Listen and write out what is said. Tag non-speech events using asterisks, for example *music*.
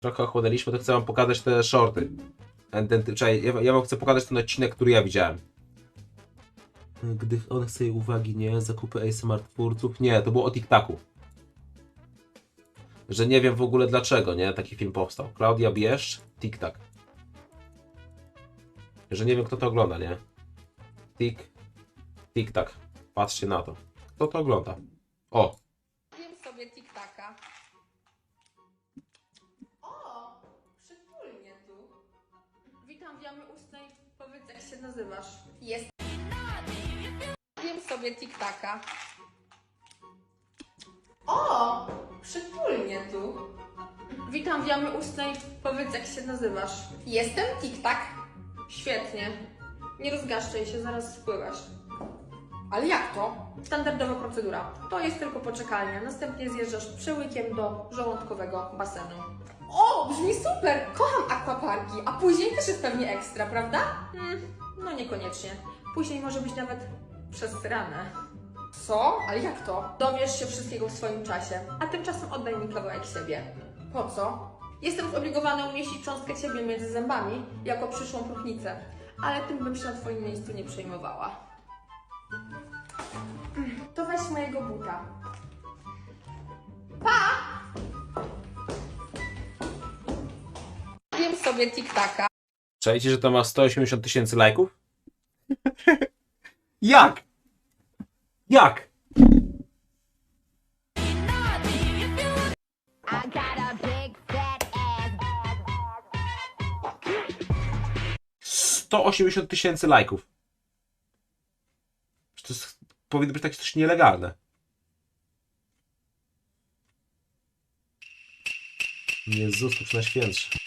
trochę ochłonęliśmy, to chcę wam pokazać te shorty. Ja, wam chcę pokazać ten odcinek, który ja widziałem. Gdy on chce jej uwagi, nie? Zakupy ASMR twórców. Nie, to było o TikTaku. Że nie wiem w ogóle dlaczego, nie? Taki film powstał. Klaudia Bieszcz, TikTok. Że nie wiem kto to ogląda, nie? Tik, TikTok. Patrzcie na to. Kto to ogląda? O, Wiem sobie tiktaka. Witam w jamie ustnej. Powiedz jak się nazywasz. Jest. Wiem sobie tiktaka. O, przytulnie tu. Witam w jamie ustnej. Powiedz jak się nazywasz. Jestem tiktak. Świetnie. Nie rozgaszczaj się, zaraz spływasz. Ale jak to? Standardowa procedura. To jest tylko poczekalnia. Następnie zjeżdżasz przełykiem do żołądkowego basenu. O, brzmi super! Kocham akwaparki, a później też jest pewnie ekstra, prawda? Hmm, no niekoniecznie. Później może być nawet przestranne. Co? Ale jak to? Dowiesz się wszystkiego w swoim czasie, a tymczasem oddaj mi kawałek siebie. Po co? Jestem zobligowana umieścić cząstkę ciebie między zębami jako przyszłą próchnicę, ale tym bym się na twoim miejscu nie przejmowała. To weź mojego buta. Pa! Wiem sobie tiktaka. Czajcie, że to ma 180 tysięcy lajków? *laughs* Jak? Jak? Ass. 180 tysięcy lajków. To jest, powinno być takie coś nielegalne. Jezus, to na świętsze.